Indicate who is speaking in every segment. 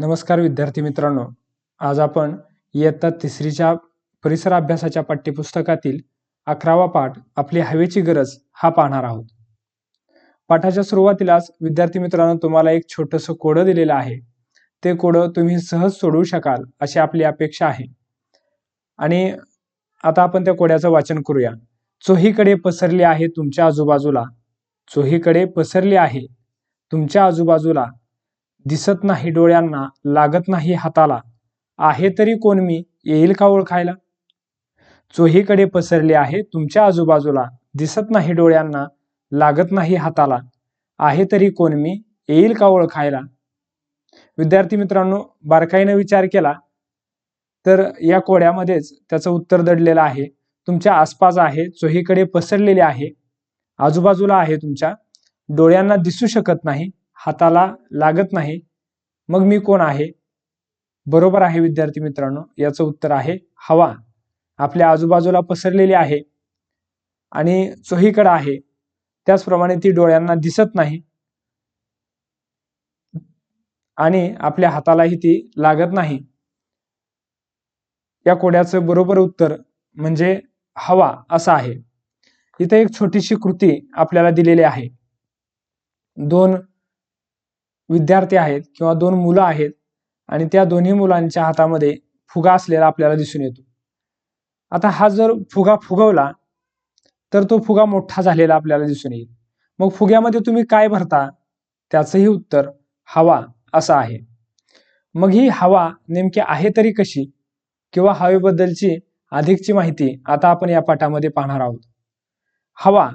Speaker 1: नमस्कार विद्यार्थी मित्रांनो. आज आपण इयत्ता तिसरीच्या परिसर अभ्यासाच्या पाठ्यपुस्तकातील अकरावा पाठ आपली हवेची गरज हा पाहणार आहोत. पाठाच्या सुरुवातीलाच विद्यार्थी मित्रांनो तुम्हाला एक छोटंसं कोडं दिलेलं आहे. ते कोडं तुम्ही सहज सोडवू शकाल अशी आपली अपेक्षा आहे. आणि आता आपण त्या कोड्याचं वाचन करूया. चोहीकडे पसरली आहे तुमच्या आजूबाजूला. चोहीकडे पसरली आहे तुमच्या आजूबाजूला. दिसत नाही डोळ्यांना लागत नाही हाताला. आहे तरी कोण मी? येईल का ओळखायला? चोहीकडे पसरले आहे तुमच्या आजूबाजूला. दिसत नाही डोळ्यांना लागत नाही हाताला. आहे तरी कोण मी? येईल का ओळखायला? विद्यार्थी मित्रांनो बारकाईनं विचार केला तर या कोड्यामध्येच त्याचं उत्तर दडलेलं आहे. तुमच्या आसपास आहे चोहीकडे पसरलेले आहे. आजूबाजूला आहे तुमच्या. डोळ्यांना दिसू शकत नाही. हाताला लागत नाही. मग मी कोण आहे? बरोबर आहे विद्यार्थी मित्रांनो याचं उत्तर आहे हवा. आपल्या आजूबाजूला पसरलेली आहे आणि चोहीकडं आहे. त्याचप्रमाणे ती डोळ्यांना दिसत नाही. आणि आपल्या हातालाही ती लागत नाही. या कोड्याचं बरोबर उत्तर म्हणजे हवा असं आहे. इथे एक छोटीशी कृती आपल्याला दिलेली आहे. दोन विद्यार्थी आहेत किंवा दोन मुलं आहेत आणि त्या दोन्ही मुलांच्या हातामध्ये फुगा असलेला आपल्याला दिसून येतो. आता हा जर फुगा फुगवला तर तो फुगा मोठा झालेला आपल्याला दिसून येईल. मग फुग्यामध्ये तुम्ही काय भरता? त्याचंही उत्तर हवा असं आहे. मग ही हवा नेमकी आहे तरी कशी? किंवा हवेबद्दलची अधिकची माहिती आता आपण या पाठामध्ये पाहणार आहोत. हवा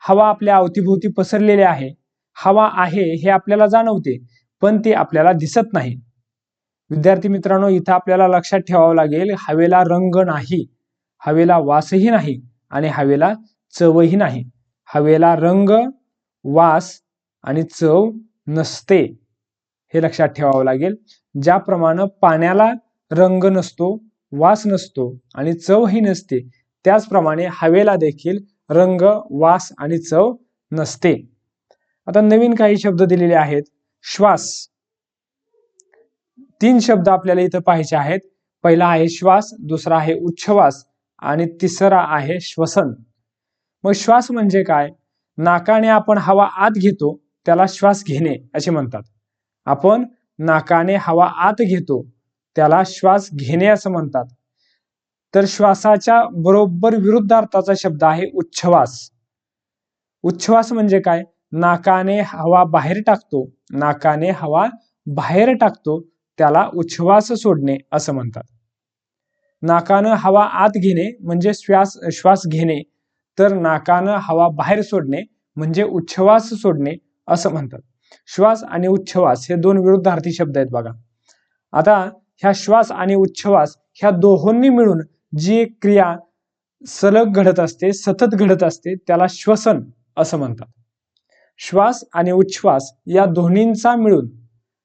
Speaker 1: हवा आपल्या अवतीभोवती पसरलेली आहे. हवा आहे हे आपल्याला जाणवते पण ते आपल्याला दिसत नाही. विद्यार्थी मित्रांनो इथं आपल्याला लक्षात ठेवावं लागेल हवेला रंग नाही हवेला वासही नाही आणि हवेला चवही नाही. हवेला रंग वास आणि चव नसते हे लक्षात ठेवावं लागेल. ज्याप्रमाणे पाण्याला रंग नसतो वास नसतो आणि चवही नसते त्याचप्रमाणे हवेला देखील रंग वास आणि चव नसते. आता नवीन काही शब्द दिलेले आहेत. श्वास. तीन शब्द आपल्याला इथं पाहायचे आहेत. पहिला आहे श्वास दुसरा आहे उच्छ्वास आणि तिसरा आहे श्वसन. मग श्वास म्हणजे काय? नाकाने आपण हवा आत घेतो त्याला श्वास घेणे असे म्हणतात. आपण नाकाने हवा आत घेतो त्याला श्वास घेणे असं म्हणतात. तर श्वासाच्या बरोबर विरुद्धार्थाचा शब्द आहे उच्छ्वास. उच्छ्वास म्हणजे काय? नाकाने हवा बाहेर टाकतो नाकाने हवा बाहेर टाकतो त्याला उच्छ्वास सोडणे असं म्हणतात. नाकानं हवा आत घेणे म्हणजे श्वास श्वास घेणे तर नाकानं हवा बाहेर सोडणे म्हणजे उच्छ्वास सोडणे असं म्हणतात. श्वास आणि उच्छ्वास हे दोन विरुद्धार्थी शब्द आहेत बघा. आता ह्या श्वास आणि उच्छ्वास ह्या दोहोंनी मिळून जी एक क्रिया सलग घडत असते सतत घडत असते त्याला श्वसन असं म्हणतात. श्वास आणि उच्छ्वास या दोन्हींचा मिळून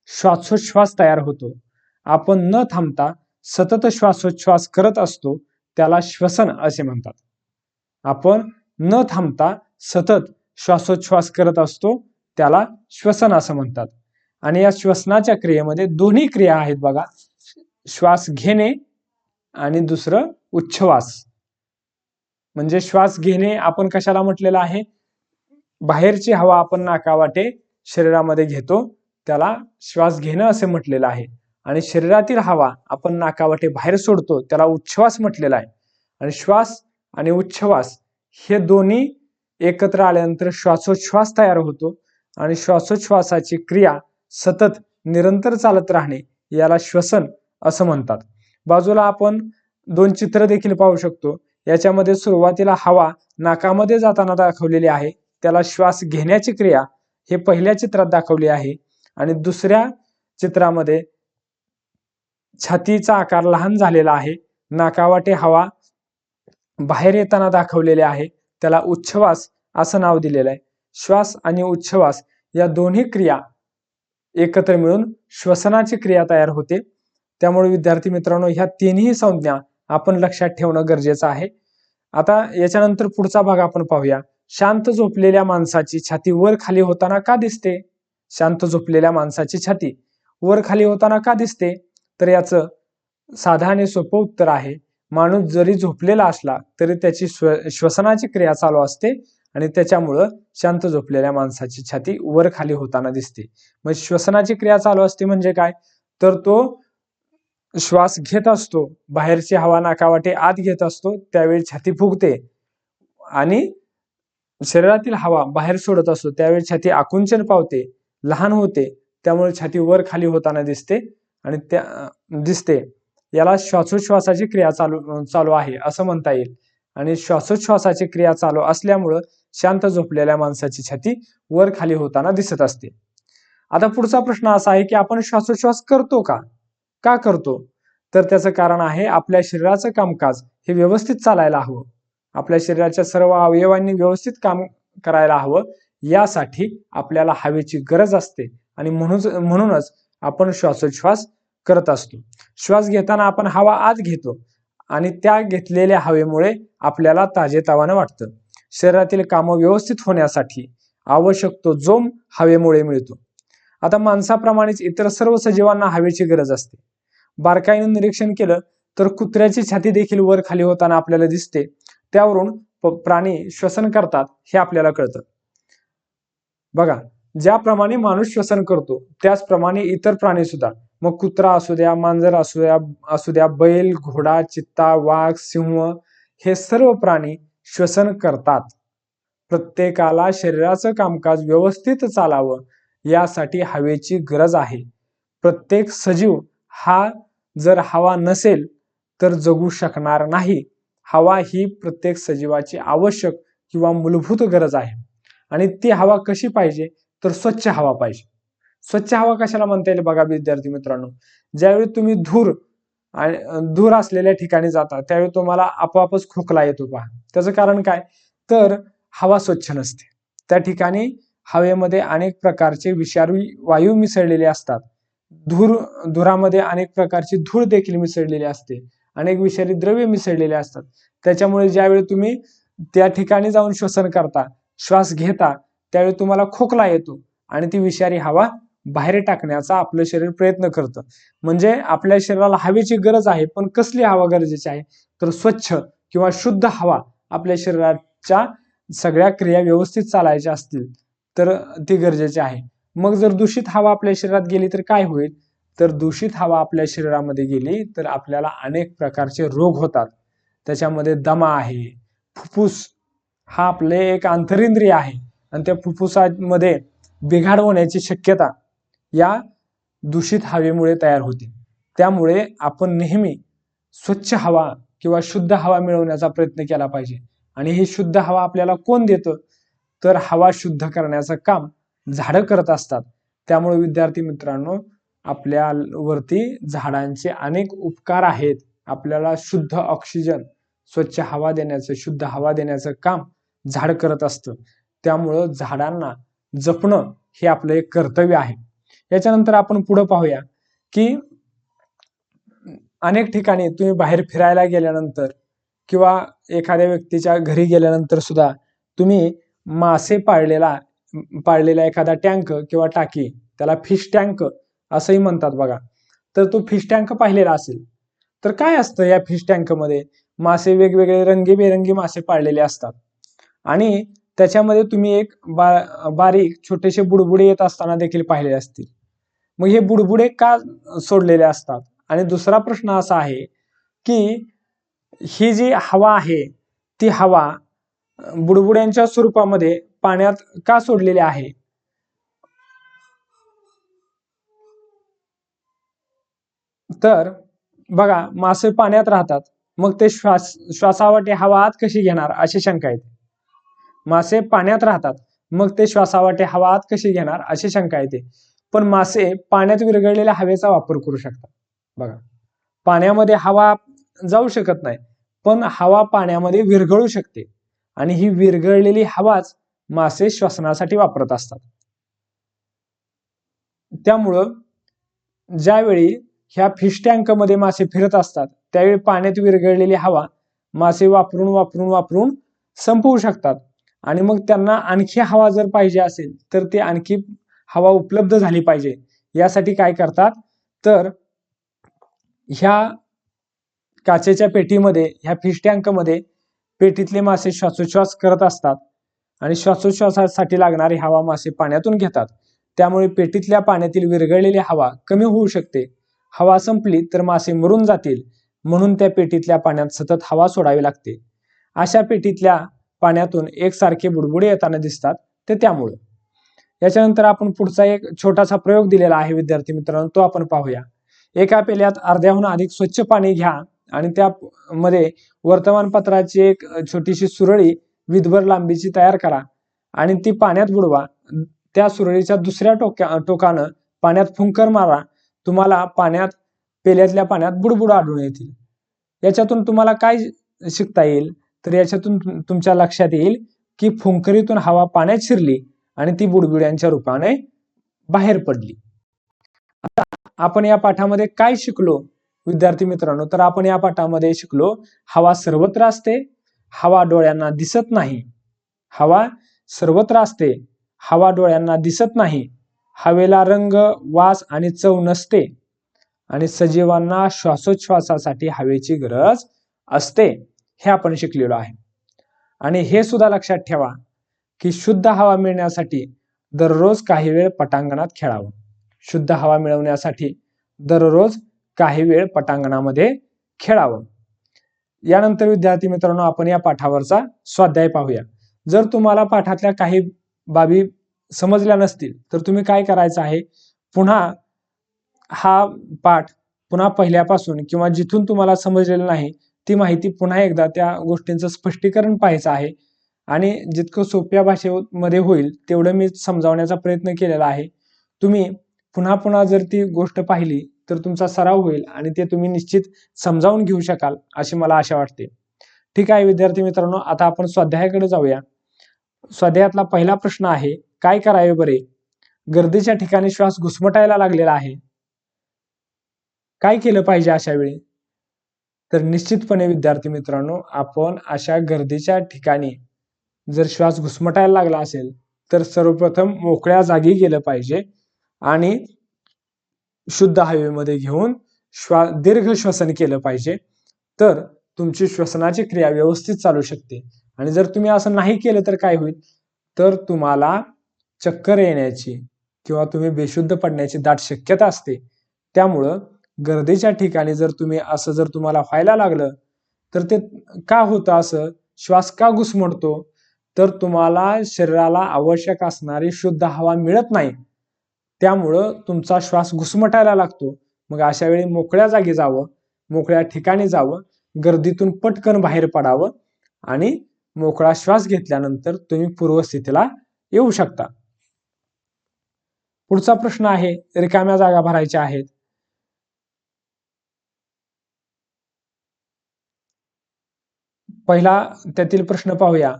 Speaker 1: श्वासोच्छ्वास तयार होतो. आपण न थांबता सतत श्वासोच्छ्वास करत असतो त्याला श्वसन असे म्हणतात. आपण न थांबता सतत श्वासोच्छ्वास करत असतो त्याला श्वसन असं म्हणतात. आणि या श्वसनाच्या क्रियेमध्ये दोन्ही क्रिया आहेत बघा. श्वास घेणे आणि दुसरं उच्छ्वास. म्हणजे श्वास घेणे आपण कशाला म्हटलेलं आहे? बाहेरची हवा आपण नाकावाटे शरीरामध्ये घेतो त्याला श्वास घेणं असे म्हटलेलं आहे. आणि शरीरातील हवा आपण नाकावाटे बाहेर सोडतो त्याला उच्छ्वास म्हटलेला आहे. आणि श्वास आणि उच्छ्वास हे दोन्ही एकत्र आल्यानंतर श्वासोच्छ्वास तयार होतो. आणि श्वासोच्छ्वासाची क्रिया सतत निरंतर चालत राहणे याला श्वसन असं म्हणतात. बाजूला आपण दोन चित्र देखील पाहू शकतो. याच्यामध्ये सुरुवातीला हवा नाकामध्ये जाताना दाखवलेली आहे. त्याला श्वास घेण्याची क्रिया हे पहिल्या चित्रात दाखवली आहे. आणि दुसऱ्या चित्रामध्ये छातीचा आकार लहान झालेला आहे. नाकावाटे हवा बाहेर येताना दाखवलेले आहे. त्याला उच्छवास असं नाव दिलेलं आहे. श्वास आणि उच्छवास या दोन्ही क्रिया एकत्र मिळून श्वसनाची क्रिया तयार होते. त्यामुळे विद्यार्थी मित्रांनो ह्या तिन्ही संज्ञा आपण लक्षात ठेवणं गरजेचं आहे. आता याच्यानंतर पुढचा भाग आपण पाहूया. शांत झोपलेल्या माणसाची छाती वर खाली होताना का दिसते? शांत झोपलेल्या माणसाची छाती वर खाली होताना का दिसते? तर याचं साधा आणि सोपं उत्तर आहे माणूस जरी झोपलेला असला तरी त्याची श्व श्वसनाची क्रिया चालू असते आणि त्याच्यामुळं शांत झोपलेल्या माणसाची छाती वर खाली होताना दिसते. मग श्वसनाची क्रिया चालू असते म्हणजे काय? तर तो श्वास घेत असतो बाहेरची हवा नाकावाटे आत घेत असतो त्यावेळी छाती फुगते आणि शरीरातील हवा बाहेर सोडत असतो त्यावेळी छाती आकुंचन पावते लहान होते त्यामुळे छाती वर खाली होताना दिसते आणि त्या दिसते. याला श्वासोच्छ्वासाची क्रिया चालू चालू आहे असं म्हणता येईल. आणि श्वासोच्छ्वासाची क्रिया चालू असल्यामुळं शांत झोपलेल्या माणसाची छाती वर खाली होताना दिसत असते. आता पुढचा प्रश्न असा आहे की आपण श्वासोच्छ्वास करतो का? का करतो? तर त्याचं कारण आहे आपल्या शरीराचं कामकाज हे व्यवस्थित चालायला हवं. आपल्या शरीराच्या सर्व अवयवांनी व्यवस्थित काम करायला हवं. यासाठी आपल्याला हवेची गरज असते. आणि म्हणून म्हणूनच आपण श्वासोच्छ्वास करत असतो. श्वास घेताना आपण हवा आत घेतो. आणि त्या घेतलेल्या हवेमुळे आपल्याला ताजेतावानं वाटतं. शरीरातील कामं व्यवस्थित होण्यासाठी आवश्यक तो जोम हवेमुळे मिळतो. आता माणसाप्रमाणेच इतर सर्व सजीवांना हवेची गरज असते. बारकाईने निरीक्षण केलं तर कुत्र्याची छाती देखील वर खाली होताना आपल्याला दिसते. त्यावरून प्राणी श्वसन करतात हे आपल्याला कळतं. बघा ज्याप्रमाणे माणूस श्वसन करतो त्याचप्रमाणे इतर प्राणी सुद्धा मग कुत्रा असू द्या मांजर असू द्या असू द्या बैल घोडा चित्ता वाघ सिंह हे सर्व प्राणी श्वसन करतात. प्रत्येकाला शरीराचं कामकाज व्यवस्थित चालावं यासाठी हवेची गरज आहे. प्रत्येक सजीव हा जर हवा नसेल तर जगू शकणार नाही. हवा ही प्रत्येक सजीवाची आवश्यक किंवा मूलभूत गरज आहे. आणि ती हवा कशी पाहिजे तर स्वच्छ हवा पाहिजे. स्वच्छ हवा कशाला म्हणता येईल बघा विद्यार्थी मित्रांनो? ज्यावेळी तुम्ही धूर आणि धूर असलेल्या ठिकाणी जाता त्यावेळी तुम्हाला आपोआपच खोकला येतो पहा. त्याचं कारण काय? तर हवा स्वच्छ नसते. त्या ठिकाणी हवेमध्ये अनेक प्रकारचे विषारू वायू मिसळलेले असतात. धूर धुरामध्ये अनेक प्रकारची धूळ देखील मिसळलेली असते. अनेक विषारी द्रव्य मिसळलेले असतात. त्याच्यामुळे ज्यावेळी तुम्ही त्या ठिकाणी जाऊन श्वसन करता श्वास घेता त्यावेळी तुम्हाला खोकला येतो आणि ती विषारी हवा बाहेर टाकण्याचा आपलं शरीर प्रयत्न करतं. म्हणजे आपल्या शरीराला हवेची गरज आहे पण कसली हवा गरजेची आहे? तर स्वच्छ किंवा शुद्ध हवा आपल्या शरीराच्या सगळ्या क्रिया व्यवस्थित चालायच्या असतील तर ती गरजेची आहे. मग जर दूषित हवा आपल्या शरीरात गेली तर काय होईल? तर दूषित हवा आपल्या शरीरामध्ये गेली तर आपल्याला अनेक प्रकारचे रोग होतात. त्याच्यामध्ये दमा आहे फुफ्फुस हा आपले एक आंतरिंद्रिय आहे आणि त्या फुफ्फुसामध्ये बिघाड होण्याची शक्यता या दूषित हवेमुळे तयार होते. त्यामुळे आपण नेहमी स्वच्छ हवा किंवा शुद्ध हवा मिळवण्याचा प्रयत्न केला पाहिजे. आणि ही शुद्ध हवा आपल्याला कोण देतं? तर हवा शुद्ध करण्याचं काम झाडं करत असतात. त्यामुळे विद्यार्थी मित्रांनो आपल्यावरती झाडांचे अनेक उपकार आहेत. आपल्याला शुद्ध ऑक्सिजन स्वच्छ हवा देण्याचं शुद्ध हवा देण्याचं काम झाड करत असतं. त्यामुळं झाडांना जपणं हे आपलं एक कर्तव्य आहे. याच्यानंतर आपण पुढं पाहूया की अनेक ठिकाणी तुम्ही बाहेर फिरायला गेल्यानंतर किंवा एखाद्या व्यक्तीच्या घरी गेल्यानंतर सुद्धा तुम्ही मासे पाळलेला पाळलेला एखादा टँक किंवा टाकी त्याला फिश टँक असंही म्हणतात बघा. तर तो फिश टँक पाहिलेला असेल. तर काय असतं या फिश टँकमध्ये मासे वेगवेगळे रंगीबेरंगी मासे पाळलेले असतात. आणि त्याच्यामध्ये तुम्ही एक बा बारीक छोटेसे बुडबुडे येत असताना देखील पाहिले असतील. मग हे बुडबुडे का सोडलेले असतात? आणि दुसरा प्रश्न असा आहे की ही जी हवा आहे ती हवा बुडबुड्यांच्या स्वरूपामध्ये पाण्यात का सोडलेली आहे? तर बघा मासे पाण्यात राहतात. मग ते श्वास श्वासावाटे हवा आत कशी घेणार अशी शंका येते. मासे पाण्यात राहतात. मग ते श्वासावाटे हवा आत कशी घेणार अशी शंका येते. पण मासे पाण्यात विरघळलेल्या हवेचा वापर करू शकतात. बघा पाण्यामध्ये हवा जाऊ शकत नाही पण हवा पाण्यामध्ये विरघळू शकते. आणि ही विरघळलेली हवाच मासे श्वसनासाठी वापरत असतात. त्यामुळं ज्यावेळी ह्या फिश टँकमध्ये मासे फिरत असतात. त्यावेळी पाण्यात विरघळलेली हवा मासे वापरून वापरून वापरून संपवू शकतात. आणि मग त्यांना आणखी हवा जर पाहिजे असेल तर ते आणखी हवा उपलब्ध झाली पाहिजे. यासाठी काय करतात? तर ह्या काचेच्या पेटीमध्ये ह्या फिश टँकमध्ये पेटीतले मासे श्वासोच्छ्वास करत असतात. आणि श्वासोच्छ्वासासाठी लागणारी हवा मासे पाण्यातून घेतात. त्यामुळे पेटीतल्या पाण्यातील विरघळलेली हवा कमी होऊ शकते. हवा संपली तर मासे मरून जातील. म्हणून त्या पेटीतल्या पाण्यात सतत हवा सोडावी लागते. अशा पेटीतल्या पाण्यातून एकसारखे बुडबुडे येताना दिसतात ते त्यामुळं. याच्यानंतर आपण पुढचा एक छोटासा प्रयोग दिलेला आहे विद्यार्थी मित्रांनो तो आपण पाहूया. एका पेल्यात अर्ध्याहून अधिक स्वच्छ पाणी घ्या आणि त्यामध्ये वर्तमानपत्राची एक छोटीशी सुरळी विधभर लांबीची तयार करा आणि ती पाण्यात बुडवा. त्या सुरळीच्या दुसऱ्या टोक्या टोकानं पाण्यात फुंकर मारा तुम्हाला पाण्यात पेल्यातल्या पाण्यात बुडबुड आढळून येतील. याच्यातून तुम्हाला काय शिकता येईल? तर याच्यातून तुमच्या लक्षात येईल की फुंकरीतून हवा पाण्यात शिरली आणि ती बुडबुड्यांच्या रूपाने बाहेर पडली. आता आपण या पाठामध्ये काय शिकलो? विद्यार्थी मित्रांनो तर आपण या पाठामध्ये शिकलो हवा सर्वत्र असते हवा डोळ्यांना दिसत नाही. हवा सर्वत्र असते हवा डोळ्यांना दिसत नाही. हवेला रंग वास आणि चव नसते आणि सजीवांना श्वासोच्छ्वासासाठी हवेची गरज असते हे आपण शिकलेलो आहे. आणि हे सुद्धा लक्षात ठेवा की शुद्ध हवा मिळण्यासाठी दररोज काही वेळ पटांगणात खेळावं. शुद्ध हवा मिळवण्यासाठी दररोज काही वेळ पटांगणामध्ये खेळावं. यानंतर विद्यार्थी मित्रांनो आपण या पाठावरचा स्वाध्याय पाहूया. जर तुम्हाला पाठातल्या काही बाबी समजल्या नसतील तर तुम्ही काय करायचं आहे? पुन्हा हा पाठ पुन्हा पहिल्यापासून किंवा जिथून तुम्हाला समजलेलं नाही ती माहिती पुन्हा एकदा त्या गोष्टींचं स्पष्टीकरण पाहायचं आहे. आणि जितकं सोप्या भाषेमध्ये होईल तेवढं मी समजावण्याचा प्रयत्न केलेला आहे. तुम्ही पुन्हा पुन्हा जर ती गोष्ट पाहिली तर तुमचा सराव होईल आणि ते तुम्ही निश्चित समजावून घेऊ शकाल अशी मला आशा वाटते. ठीक आहे विद्यार्थी मित्रांनो आता आपण स्वाध्यायाकडे जाऊया. स्वाध्यायातला पहिला प्रश्न आहे काय करावे बरे? गर्दीच्या ठिकाणी श्वास घुसमटायला लागलेला आहे. काय केलं पाहिजे अशा वेळी? तर निश्चितपणे विद्यार्थी मित्रांनो आपण अशा गर्दीच्या ठिकाणी जर श्वास घुसमटायला लागला असेल तर सर्वप्रथम मोकळ्या जागी गेलं पाहिजे आणि शुद्ध हवेमध्ये घेऊन श्वा दीर्घ श्वसन केलं पाहिजे. तर तुमची श्वसनाची क्रिया व्यवस्थित चालू शकते. आणि जर तुम्ही असं नाही केलं तर काय होईल? तर तुम्हाला चक्कर येण्याची किंवा तुम्ही बेशुद्ध पडण्याची दाट शक्यता असते. त्यामुळं गर्दीच्या ठिकाणी जर तुम्ही असं जर तुम्हाला व्हायला लागलं तर ते का होतं असं? श्वास का घुसमटतो तर तुम्हाला शरीराला आवश्यक असणारी शुद्ध हवा मिळत नाही. त्यामुळं तुमचा श्वास घुसमटायला लागतो. मग अशा वेळी मोकळ्या जागी जावं मोकळ्या ठिकाणी जावं गर्दीतून पटकन बाहेर पडावं आणि मोकळा श्वास घेतल्यानंतर तुम्ही पूर्वस्थितीला येऊ शकता. पुढचा प्रश्न आहे रिकाम्या जागा भरायच्या आहेत. पहिला त्यातील प्रश्न पाहूया.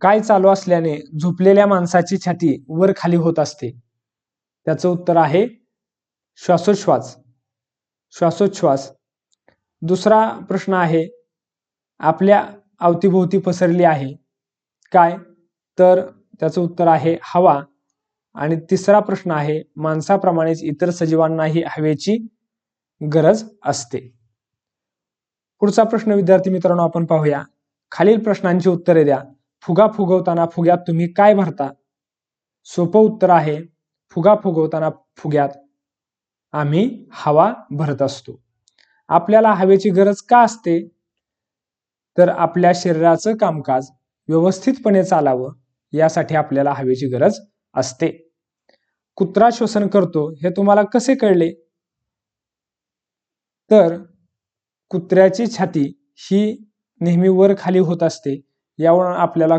Speaker 1: काय चालू असल्याने झोपलेल्या माणसाची छाती वर खाली होत असते? त्याचं उत्तर आहे श्वासोच्छ्वास. श्वासोच्छ्वास. दुसरा प्रश्न आहे आपल्या अवतीभोवती पसरली आहे. काय? तर त्याचं उत्तर आहे हवा. आणि तिसरा प्रश्न आहे माणसाप्रमाणेच इतर सजीवांनाही हवेची गरज असते. पुढचा प्रश्न विद्यार्थी मित्रांनो आपण पाहूया. खालील प्रश्नांची उत्तरे द्या. फुगा फुगवताना फुग्यात तुम्ही काय भरता? सोपं उत्तर आहे फुगा फुगवताना फुग्यात आम्ही हवा भरत असतो. आपल्याला हवेची गरज का असते? तर आपल्या शरीराचं कामकाज व्यवस्थितपणे चालावं यासाठी आपल्याला हवेची गरज असते. कुत्रा श्वसन करतो हे तुम्हाला कसे कळले? तर कुत्र्याची छाती ही नेहमी वर खाली होत असते यावरून आपल्याला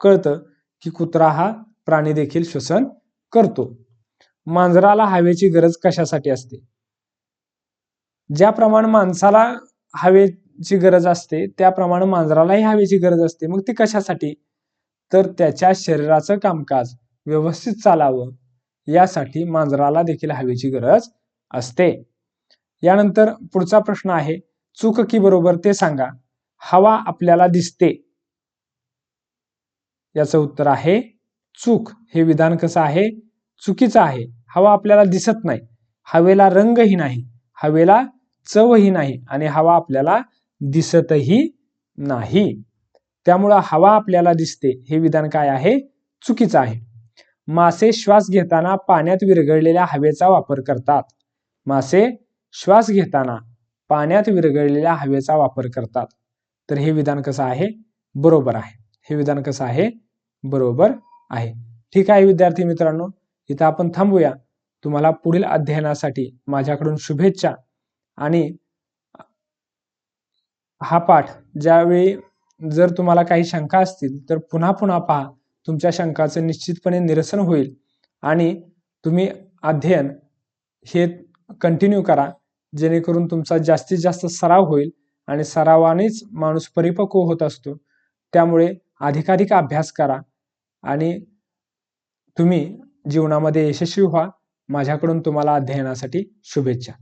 Speaker 1: कळतं की कुत्रा हा प्राणी देखील श्वसन करतो. मांजराला हवेची गरज कशासाठी असते? ज्याप्रमाणे माणसाला हवे जी गरज असते त्याप्रमाणे मांजरालाही हवेची गरज असते. मग ती कशासाठी? तर त्याच्या शरीराचं कामकाज व्यवस्थित चालावं यासाठी मांजराला देखील हवेची गरज असते. यानंतर पुढचा प्रश्न आहे चूक की बरोबर ते सांगा. हवा आपल्याला दिसते. याचं उत्तर आहे चूक. हे विधान कसं आहे? चुकीचं आहे. हवा आपल्याला दिसत नाही. हवेला रंगही नाही. हवेला चवही नाही. आणि हवा आपल्याला दिसतही नाही. त्यामुळं हवा आपल्याला दिसते. हे विधान काय आहे? चुकीचं आहे. मासे श्वास घेताना पाण्यात विरघळलेल्या हवेचा वापर करतात. मासे श्वास घेताना पाण्यात विरघळलेल्या हवेचा वापर करतात. तर हे विधान कसं आहे? बरोबर आहे. हे विधान कसं आहे? बरोबर आहे. ठीक आहे विद्यार्थी मित्रांनो इथं आपण थांबूया. तुम्हाला पुढील अध्ययनासाठी माझ्याकडून शुभेच्छा आणि हा पाठ ज्यावेळी जर तुम्हाला काही शंका असतील तर पुन्हा पुन्हा पहा. तुमच्या शंकाचं निश्चितपणे निरसन होईल. आणि तुम्ही अध्ययन हे कंटिन्यू करा. जेणेकरून तुमचा जास्तीत जास्त सराव होईल आणि सरावानेच माणूस परिपक्व होत असतो. त्यामुळे अधिकाधिक अभ्यास करा. आणि तुम्ही जीवनामध्ये यशस्वी व्हा. माझ्याकडून तुम्हाला अध्ययनासाठी शुभेच्छा.